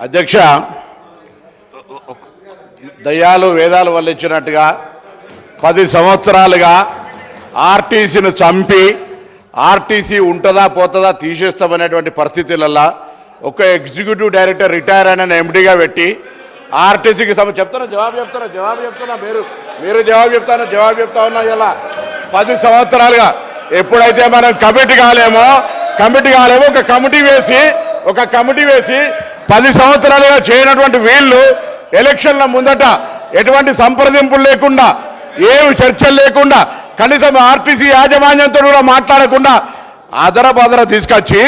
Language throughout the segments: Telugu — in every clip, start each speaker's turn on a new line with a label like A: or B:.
A: అధ్యక్ష దయ్యాలు వేదాలు వల్లించినట్టుగా పది సంవత్సరాలుగా ఆర్టీసీని చంపి ఆర్టీసీ ఉంటుందా పోతుందా తీసేస్తామనేటువంటి పరిస్థితులల్లా ఒక ఎగ్జిక్యూటివ్ డైరెక్టర్ రిటైర్ అయిన ఎండిగా పెట్టి ఆర్టీసీకి సమ చెప్తాను జవాబు చెప్తాను జవాబు చెప్తున్నా మీరు మీరు జవాబు చెప్తాను జవాబు చెప్తా ఉన్నా ఇలా పది సంవత్సరాలుగా ఎప్పుడైతే మనం కమిటీ కాలేమో కమిటీ కాలేమో ఒక కమిటీ వేసి ఒక కమిటీ వేసి పది సంవత్సరాలుగా చేయనటువంటి వీళ్ళు ఎలక్షన్ల ముందట ఎటువంటి సంప్రదింపులు లేకుండా ఏమి చర్చలు లేకుండా కనీసం ఆర్టీసీ యాజమాన్యంతో కూడా మాట్లాడకుండా అదరబదర తీసుకొచ్చి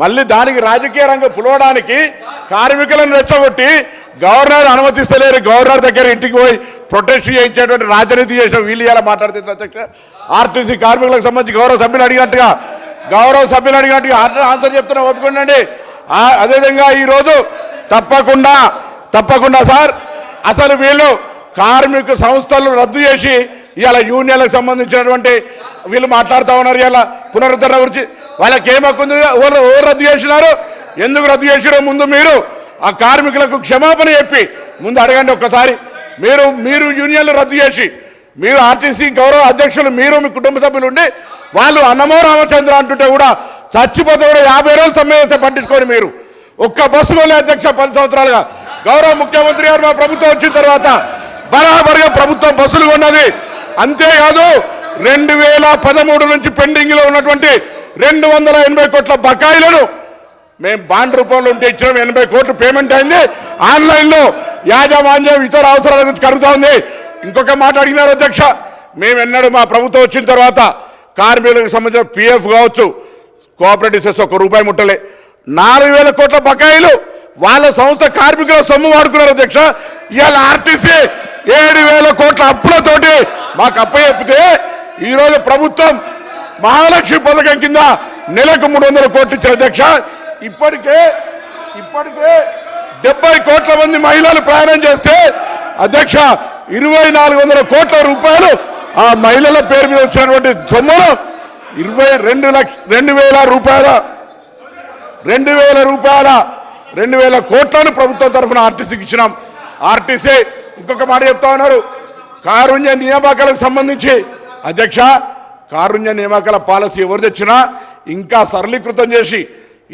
A: మళ్ళీ దానికి రాజకీయ రంగం పులవడానికి కార్మికులను రెచ్చగొట్టి గవర్నర్ అనుమతిస్తలేరు. గవర్నర్ దగ్గర ఇంటికి పోయి ప్రొటెస్ట్ చేయించేటువంటి రాజనీతి చేసిన వీళ్ళు ఇలా మాట్లాడితే అధ్యక్ష ఆర్టీసీ కార్మికులకు సంబంధించి గౌరవ సభ్యులు అడిగినట్టుగా గౌరవ సభ్యులు అడిగినట్టుగా ఆన్సర్ చెప్తున్నా ఒప్పుకోండి. అదేవిధంగా ఈరోజు తప్పకుండా తప్పకుండా సార్ అసలు వీళ్ళు కార్మిక సంస్థలు రద్దు చేసి ఇవాళ యూనియన్లకు సంబంధించినటువంటి వీళ్ళు మాట్లాడుతూ ఉన్నారు ఇవాళ పునరుద్ధరణ గురించి. వాళ్ళకి ఏం హక్కు ఎవరు రద్దు చేసినారు? ఎందుకు రద్దు చేసిరో ముందు మీరు ఆ కార్మికులకు క్షమాపణ చెప్పి ముందు అడగండి ఒక్కసారి. మీరు మీరు యూనియన్లు రద్దు చేసి మీరు ఆర్టీసీ గౌరవ అధ్యక్షులు మీరు మీ కుటుంబ సభ్యులు ఉండి వాళ్ళు అన్నమో రామచంద్ర అంటుంటే కూడా చచ్చిపోతే కూడా యాభై రోజులు సమ్మె పట్టించుకోండి మీరు. ఒక్క బస్సు కొనే అధ్యక్ష పది సంవత్సరాలుగా. గౌరవ ముఖ్యమంత్రి గారు మా ప్రభుత్వం వచ్చిన తర్వాత బరాబరిగా ప్రభుత్వం బస్సులు కొన్నది. అంతేకాదు రెండు వేల పదమూడు నుంచి పెండింగ్లో ఉన్నటువంటి రెండు వందల ఎనభై కోట్ల బకాయిలను మేము బాండ్ రూపంలో ఉంటే ఇచ్చినాం. ఎనభై కోట్లు పేమెంట్ అయింది. ఆన్లైన్లో యాజమాన్యం ఇతర అవసరాల గురించి కలుగుతా ఉంది. ఇంకొక మాట అడిగినారు అధ్యక్ష. మేము ఎన్నడూ మా ప్రభుత్వం వచ్చిన తర్వాత కార్మికులకు సంబంధించిన పిఎఫ్ కావచ్చు కోఆపరేటివ్ సెస్ ఒక రూపాయి ముట్టలే. నాలుగు వేల కోట్ల బకాయిలు వాళ్ళ సంస్థ కార్మికుల సొమ్ము వాడుకున్నారు అధ్యక్ష. ఇవాళ ఆర్టీసీ ఏడు వేల కోట్ల అప్పులతోటి మాకు అప్పచెప్పితే ఈరోజు ప్రభుత్వం మహాలక్ష్మి పథకం కింద నెలకు మూడు వందల కోట్లు ఇచ్చారు అధ్యక్ష. ఇప్పటికే ఇప్పటికే డెబ్బై కోట్ల మంది మహిళలు ప్రయాణం చేస్తే అధ్యక్ష ఇరవై నాలుగు వందల కోట్ల రూపాయలు ఆ మహిళల పేరు మీద వచ్చినటువంటి సొమ్మును ఇరవై రెండు లక్ష రెండు వేల రూపాయల రెండు వేల రూపాయల రెండు వేల కోట్లను ప్రభుత్వం తరఫున ఆర్టీసీకి ఇచ్చినాం. ఆర్టీసీ ఇంకొక మాట చెప్తా ఉన్నారు. కారుణ్య నియామకాలకు సంబంధించి అధ్యక్ష కారుణ్య నియామకాల పాలసీ ఎవరు తెచ్చినా ఇంకా సరళీకృతం చేసి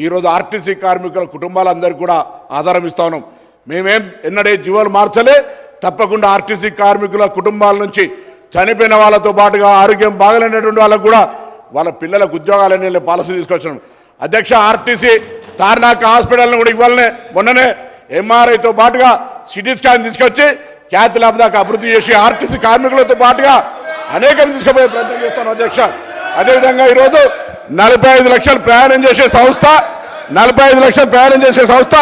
A: ఈరోజు ఆర్టీసీ కార్మికుల కుటుంబాలందరికీ కూడా ఆధారం ఇస్తా ఉన్నాం. మేమేం ఎన్నడే జీవోలు మార్చలే తప్పకుండా ఆర్టీసీ కార్మికుల కుటుంబాల నుంచి చనిపోయిన వాళ్ళతో పాటుగా ఆరోగ్యం బాగలేనటువంటి వాళ్ళకు కూడా వాళ్ళ పిల్లలకు ఉద్యోగాలని పాలసీ తీసుకొచ్చినాం అధ్యక్ష ఆర్టీసీ తార్నాక హాస్పిటల్ని కూడా ఇవ్వాలనే మొన్ననే ఎంఆర్ఐతో పాటుగా సిటీ స్కాన్ తీసుకొచ్చి ఖ్యాతి ల్యాబ్ అభివృద్ధి చేసి ఆర్టీసీ కార్మికులతో పాటుగా అనేకం తీసుకుపోయే ప్రయత్నం చేస్తాను అధ్యక్ష. అదేవిధంగా ఈరోజు నలభై ఐదు లక్షలు ప్రయాణం చేసే సంస్థ నలభై ఐదు లక్షలు ప్రయాణం చేసే సంస్థ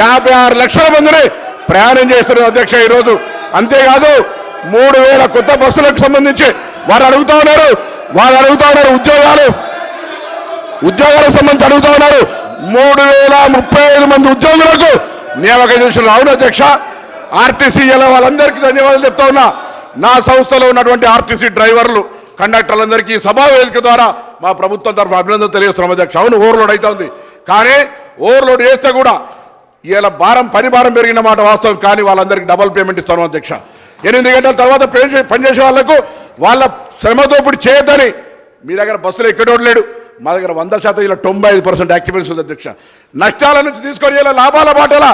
A: యాభై ఆరు లక్షల మందిని ప్రయాణం చేస్తున్నారు అధ్యక్ష ఈరోజు. అంతేకాదు మూడు వేల కొత్త బస్సులకు సంబంధించి వారు అడుగుతా ఉన్నారు. వాళ్ళు అడుగుతా ఉన్నారు ఉద్యోగాలు. ఉద్యోగాలకు సంబంధించి అడుగుతా ఉన్నారు. మూడు వేల ముప్పై ఐదు మంది ఉద్యోగులకు నియామకం చేసిన అవును అధ్యక్ష. ఆర్టీసీ ఇలా వాళ్ళందరికీ ధన్యవాదాలు చెప్తా ఉన్నా. నా సంస్థలో ఉన్నటువంటి ఆర్టీసీ డ్రైవర్లు కండక్టర్లందరికీ సభా వేదిక ద్వారా మా ప్రభుత్వం తరఫు అభినందన తెలియజేస్తున్నాం అధ్యక్ష. అవును ఓవర్లోడ్ అవుతా ఉంది. కానీ ఓవర్లోడ్ చేస్తే కూడా ఇలా భారం పని భారం పెరిగిన మాట వాస్తవం. కానీ వాళ్ళందరికీ డబల్ పేమెంట్ ఇస్తాను అధ్యక్ష. ఎనిమిది గంటల తర్వాత పనిచేసే వాళ్ళకు వాళ్ళ శ్రమదోపిడి చేయొద్దని మీ దగ్గర బస్సులు ఎక్కడోడు లేడు. మా దగ్గర వంద శాతం ఇలా తొంభై ఐదు పర్సెంట్ యాక్టివిటీస్ ఉంది అధ్యక్ష. నష్టాల నుంచి తీసుకొని ఇలా లాభాల బాటల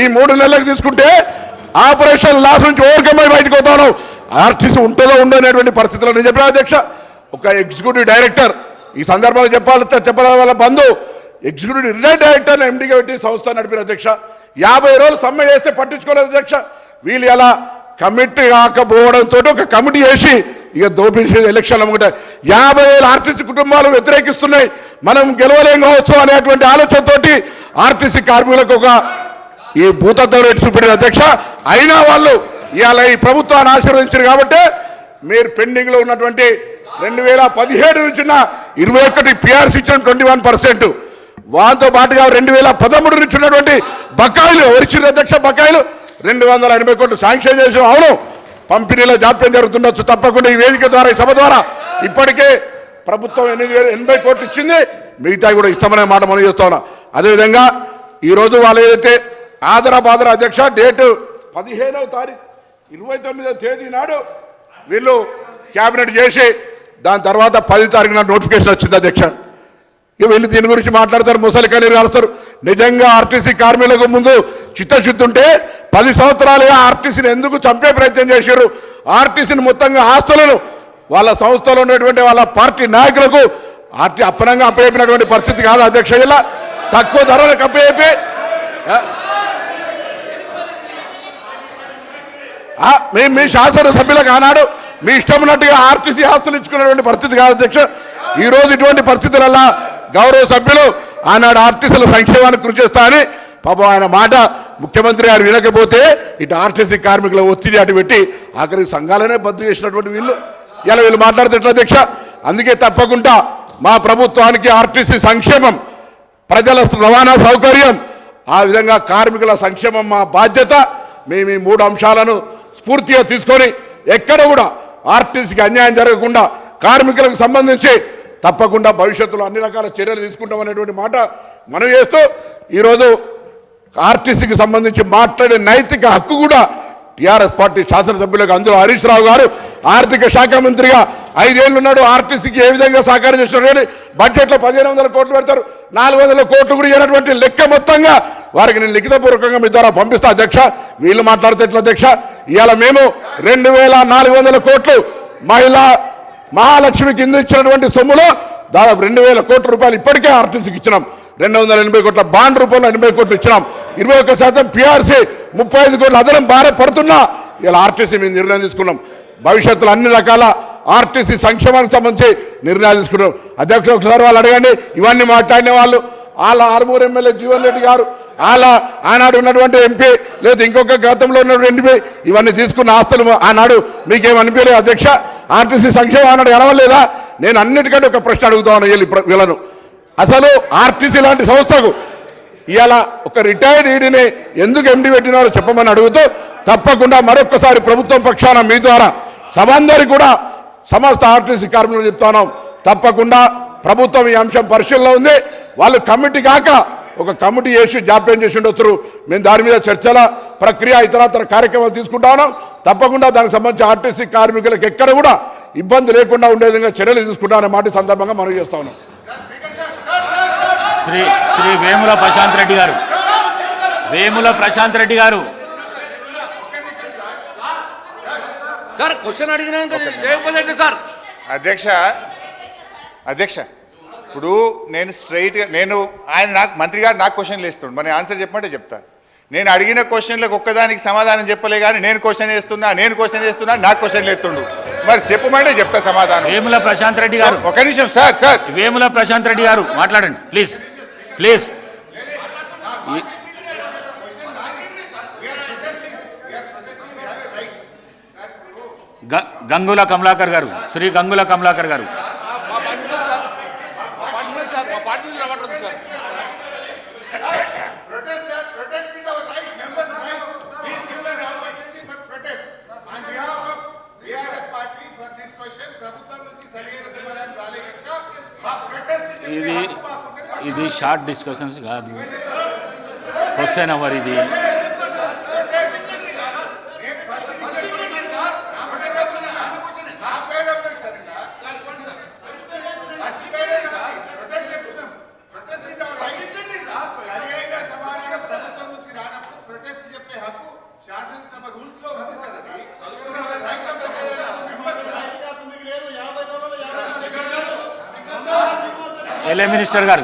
A: ఈ మూడు నెలలకు తీసుకుంటే ఆపరేషన్ లాస్ నుంచి ఓవర్కమ్ అయి బయటకు పోతాను ఆర్టీసీ ఉంటుందో ఉండో అనేటువంటి పరిస్థితుల్లో నేను చెప్పిన అధ్యక్ష. ఒక ఎగ్జిక్యూటివ్ డైరెక్టర్ ఈ సందర్భంలో చెప్పాలి చెప్పడం వల్ల బంధు. ఎగ్జిక్యూటివ్ రిటైర్డ్ డైరెక్టర్ ఎండిగా పెట్టి సంస్థ నడిపిన అధ్యక్ష. యాభై రోజులు సమ్మె చేస్తే పట్టించుకోలేదు అధ్యక్ష. వీళ్ళు ఎలా కమిటీ కాకపోవడంతో ఒక కమిటీ వేసి ఇక దోపిడీ ఎలక్షన్ అమ్ముకుంటే యాభై వేల ఆర్టీసీ కుటుంబాలు వ్యతిరేకిస్తున్నాయి. మనం గెలవలేం కావచ్చు అనేటువంటి ఆలోచనతోటి ఆర్టీసీ కార్మికులకు ఒక ఈ భూతత్వం రేటు చూపెట్టిన అధ్యక్ష. అయినా వాళ్ళు ఇవాళ ఈ ప్రభుత్వాన్ని ఆశీర్వదించారు కాబట్టి మీరు పెండింగ్లో ఉన్నటువంటి రెండు వేల పదిహేడు నుంచి ఉన్న ఇరవై ఒకటి పిఆర్సీ ఇచ్చిన ట్వంటీ వన్ పర్సెంట్. వాటితో పాటుగా రెండు వేల పదమూడు నుంచి ఉన్నటువంటి బకాయిలు ఎవరిచ్చిన అధ్యక్ష బకాయిలు? రెండు వందల ఎనభై కోట్లు శాంక్షన్ చేసాం అవును. పంపిణీలో జాప్యం జరుగుతుండొచ్చు తప్పకుండా ఈ వేదిక ద్వారా ఈ సభ ద్వారా. ఇప్పటికే ప్రభుత్వం ఎనిమిది వేల ఎనభై కోట్లు ఇచ్చింది. మిగతా కూడా ఇస్తామనే మాట మనం చేస్తా ఉన్నా. అదేవిధంగా ఈరోజు వాళ్ళు ఏదైతే ఆదరాబాదర అధ్యక్ష డేటు పదిహేనవ తారీఖు ఇరవై తొమ్మిదవ తేదీ నాడు వీళ్ళు క్యాబినెట్ చేసి దాని తర్వాత పది తారీఖు నాడు నోటిఫికేషన్ వచ్చింది అధ్యక్ష. ఇక వీళ్ళు దీని గురించి మాట్లాడతారు ముసలి కన్నీరు కలుస్తారు. నిజంగా ఆర్టీసీ కార్మికులకు ముందు చిత్తశుద్ధి ఉంటే పది సంవత్సరాలుగా ఆర్టీసీని ఎందుకు చంపే ప్రయత్నం చేశారు? ఆర్టీసీని మొత్తంగా ఆస్తులను వాళ్ళ సంస్థలో ఉన్నటువంటి వాళ్ళ పార్టీ నాయకులకు ఆర్టీ అప్పనంగా అప్పయ్యినటువంటి పరిస్థితి కాదు అధ్యక్ష జిల్లా. తక్కువ ధరలకు అప్పయ్యి మీ మీ శాసనసభ్యులకు ఆనాడు మీ ఇష్టం ఉన్నట్టుగా ఆర్టీసీ ఆస్తులు ఇచ్చుకున్నటువంటి పరిస్థితి కాదు అధ్యక్ష. ఈ రోజు ఇటువంటి పరిస్థితులలో గౌరవ సభ్యులు ఆనాడు ఆర్టీసీల సంక్షేమానికి కృషి చేస్తా అని పాపం ఆయన మాట ముఖ్యమంత్రి గారు వినకపోతే ఇటు ఆర్టీసీ కార్మికుల ఒత్తిడి అటు పెట్టి ఆఖరి సంఘాలనే బద్దు చేసినటువంటి వీళ్ళు. ఇలా వీళ్ళు మాట్లాడితే ఎట్లా అధ్యక్ష? అందుకే తప్పకుండా మా ప్రభుత్వానికి ఆర్టీసీ సంక్షేమం ప్రజల రవాణా సౌకర్యం ఆ విధంగా కార్మికుల సంక్షేమం మా బాధ్యత. మేము ఈ మూడు అంశాలను స్ఫూర్తిగా తీసుకొని ఎక్కడ కూడా ఆర్టీసీకి అన్యాయం జరగకుండా కార్మికులకు సంబంధించి తప్పకుండా భవిష్యత్తులో అన్ని రకాల చర్యలు తీసుకుంటాం అనేటువంటి మాట మనం చేస్తూ ఈరోజు ఆర్టీసీకి సంబంధించి మాట్లాడే నైతిక హక్కు కూడా టీఆర్ఎస్ పార్టీ శాసనసభ్యులకు అందులో హరీష్ రావు గారు ఆర్థిక శాఖ మంత్రిగా ఐదేళ్ళు ఉన్నాడు ఆర్టీసీకి ఏ విధంగా సహకారం చేస్తున్నారు కానీ బడ్జెట్లో పదిహేను వందల కోట్లు పెడతారు. నాలుగు వందల కోట్లు కూడా ఇవ్వనటువంటి లెక్క మొత్తంగా వారికి నేను లిఖితపూర్వకంగా మీ ద్వారా పంపిస్తా అధ్యక్ష. వీళ్ళు మాట్లాడితే ఎట్లా అధ్యక్ష? ఇవాళ మేము రెండు వేల నాలుగు వందల కోట్లు మహిళా మహాలక్ష్మి కింద ఇచ్చినటువంటి సొమ్ములో దాదాపు రెండు వేల కోట్ల రూపాయలు ఇప్పటికే ఆర్టీసీకి ఇచ్చినాం. రెండు వందల ఎనభై కోట్ల బాండ్ రూపంలో ఎనభై కోట్లు ఇచ్చినాం. ఇరవై ఒక్క శాతం పిఆర్సీ ముప్పై ఐదు కోట్లు అదనం భారం పడుతున్నా. ఇలా ఆర్టీసీ మేము నిర్ణయం తీసుకున్నాం. భవిష్యత్తులో అన్ని రకాల ఆర్టీసీ సంక్షేమానికి సంబంధించి నిర్ణయాలు తీసుకున్నాం. అధ్యక్షులు ఒకసారి వాళ్ళు అడగండి ఇవన్నీ మాట్లాడిన వాళ్ళు. వాళ్ళ ఆరుమూరు ఎమ్మెల్యే జీవన్ రెడ్డి గారు వాళ్ళ ఆనాడు ఉన్నటువంటి ఎంపీ లేదా ఇంకొక గతంలో ఉన్నటువంటి ఎంపీ ఇవన్నీ తీసుకున్న ఆస్తులు ఆనాడు మీకేమనిపించలేదు అధ్యక్ష? ఆర్టీసీ సంక్షేమం ఆనాడు ఎనవలేదా నేను అన్నిటికంటే ఒక ప్రశ్న అడుగుతాను వీళ్ళు ఇప్పుడు వీళ్ళను. అసలు ఆర్టీసీ లాంటి సంస్థకు ఇవాళ ఒక రిటైర్డ్ ఈడీని ఎందుకు ఎండి పెట్టినారో చెప్పమని అడుగుతూ తప్పకుండా మరొకసారి ప్రభుత్వం పక్షాన మీ ద్వారా సభందరికి కూడా సమస్త ఆర్టీసీ కార్మికులు చెప్తున్నాం తప్పకుండా ప్రభుత్వం ఈ అంశం పరిశీలనలో ఉంది. వాళ్ళు కమిటీ కాక ఒక కమిటీ వేసి జాప్యం చేసి ఉండొచ్చు మేము దాని మీద చర్చల ప్రక్రియ ఇతరత్ర కార్యక్రమాలు తీసుకుంటా తప్పకుండా దానికి సంబంధించి ఆర్టీసీ కార్మికులకు ఎక్కడ కూడా ఇబ్బంది లేకుండా ఉండే విధంగా చర్యలు తీసుకుంటామనే మాట సందర్భంగా మనం చేస్తా ఉన్నాం.
B: శ్రీ శ్రీ వేముల ప్రశాంత్ రెడ్డి గారు. వేముల ప్రశాంత్ రెడ్డి గారు.
C: సార్ క్వశ్చన్ ఎట్లా సార్.
D: అధ్యక్ష అధ్యక్ష ఇప్పుడు నేను స్ట్రైట్గా నేను ఆయన నాకు మంత్రి గారు నాకు క్వశ్చన్లు ఇస్తుండు. మరి ఆన్సర్ చెప్పమంటే చెప్తా. నేను అడిగిన క్వశ్చన్లకు ఒక్కదానికి సమాధానం చెప్పలే కానీ నేను క్వశ్చన్ చేస్తున్నా నేను క్వశ్చన్ చేస్తున్నా నాకు క్వశ్చన్లు ఎత్తుండు మరి చెప్పమంటే చెప్తా సమాధానం.
B: వేముల ప్రశాంత్ రెడ్డి గారు.
D: ఒక నిమిషం సార్ సార్.
B: వేముల ప్రశాంత్ రెడ్డి గారు మాట్లాడండి ప్లీజ్ ప్లీజ్ గంగుల కమలాకర్ గారు శ్రీ గంగుల కమలాకర్ గారు ఇది ఇది షార్ట్ డిస్కషన్స్ కాదు క్వశ్చన్ అవర్ ఇది
D: నా పేరు ఎవరు సార్ ఇలా? ఫస్ట్ పేరే సార్. Protest చెప్తున్నాం. Protest is our right. సరైన సమాధానం ప్రభుత్వం నుంచి రానప్పుడు protest చెప్పే హక్కు శాసనసభ రూల్స్ లో ఉంది సార్ అది Right of the members, sir.
B: L A minister గారు